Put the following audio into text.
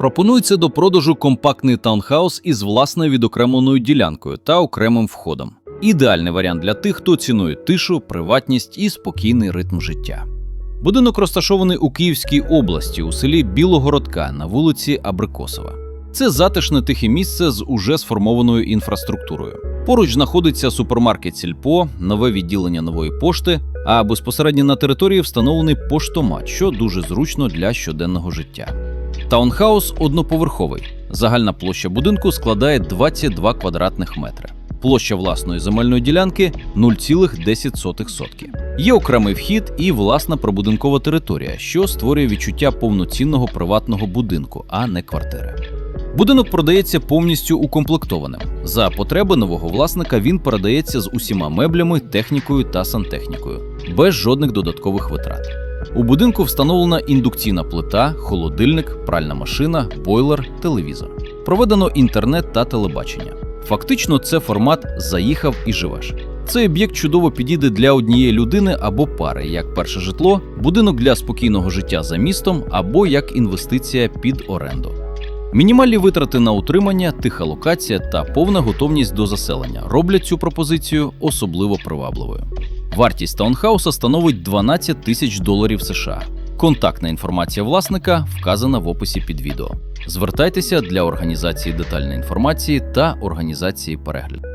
Пропонується до продажу компактний таунхаус із власною відокремленою ділянкою та окремим входом. Ідеальний варіант для тих, хто цінує тишу, приватність і спокійний ритм життя. Будинок розташований у Київській області у селі Білогородка на вулиці Абрикосова. Це затишне тихе місце з уже сформованою інфраструктурою. Поруч знаходиться супермаркет Сільпо, нове відділення нової пошти, а безпосередньо на території встановлений поштомат, що дуже зручно для щоденного життя. Таунхаус одноповерховий. Загальна площа будинку складає 22 квадратних метри. Площа власної земельної ділянки 0,10 сотки. Є окремий вхід і власна прибудинкова територія, що створює відчуття повноцінного приватного будинку, а не квартири. Будинок продається повністю укомплектованим. За потреби нового власника він передається з усіма меблями, технікою та сантехнікою, без жодних додаткових витрат. У будинку встановлена індукційна плита, холодильник, пральна машина, бойлер, телевізор. Проведено інтернет та телебачення. Фактично, це формат заїхав і живеш. Цей об'єкт чудово підійде для однієї людини або пари, як перше житло, будинок для спокійного життя за містом або як інвестиція під оренду. Мінімальні витрати на утримання, тиха локація та повна готовність до заселення роблять цю пропозицію особливо привабливою. Вартість таунхауса становить 12 тисяч доларів США. Контактна інформація власника вказана в описі під відео. Звертайтеся для організації детальної інформації та організації перегляду.